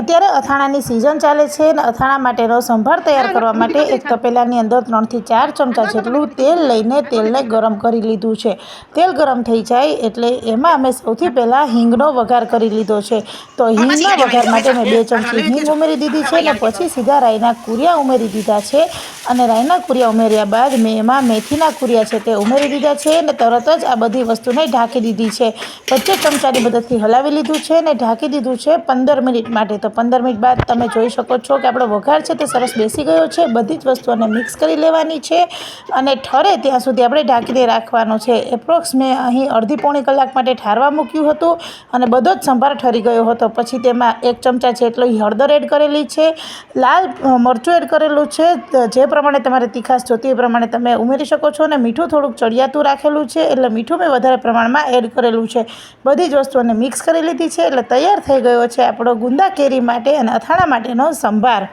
અત્યારે અથાણાની સિઝન ચાલે છે અને અથાણા માટેનો સંભાર તૈયાર કરવા માટે એક તપેલાની અંદર ત્રણથી ચાર ચમચા જેટલું તેલ લઈને તેલને ગરમ કરી લીધું છે. તેલ ગરમ થઈ જાય એટલે એમાં અમે સૌથી પહેલાં હિંગનો વઘાર કરી લીધો છે. તો હિંગના વઘાર માટે મેં બે ચમચી હિંગ ઉમેરી દીધી છે અને પછી સીધા રાઈના કુરિયા ઉમેરી દીધા છે. અને રાઈના કુરિયા ઉમેર્યા બાદ મેં એમાં મેથીના કુરિયા છે તે ઉમેરી દીધા છે અને તરત જ આ બધી વસ્તુને ઢાંકી દીધી છે. વચ્ચે ચમચાની મદદથી હલાવી લીધું છે અને ઢાંકી દીધું છે પંદર મિનિટ માટે. તો પંદર મિનિટ બાદ તમે જોઈ શકો છો કે આપણો વઘાર છે તે સરસ બેસી ગયો છે. બધી જ વસ્તુઓને મિક્સ કરી લેવાની છે અને ઠરે ત્યાં સુધી આપણે ઢાંકીને રાખવાનો છે. એપ્રોક્સ મેં અહીં અડધી પોણી કલાક માટે ઠારવા મૂક્યું હતું અને બધો જ સંભાર ઠરી ગયો હતો. પછી તેમાં એક ચમચા જેટલો હળદર એડ કરેલી છે, લાલ મરચું એડ કરેલું છે જે પ્રમાણે તમારે તીખાશ જોતી એ પ્રમાણે તમે ઉમેરી શકો છો અને મીઠું થોડુંક ચડિયાતું રાખેલું છે એટલે મીઠું મેં વધારે પ્રમાણમાં એડ કરેલું છે. બધી જ વસ્તુઓને મિક્સ કરી લીધી છે એટલે તૈયાર થઈ ગયો છે આપણો ગુંદા કેરી માટે અને અથાણા માટેનો સંભાર.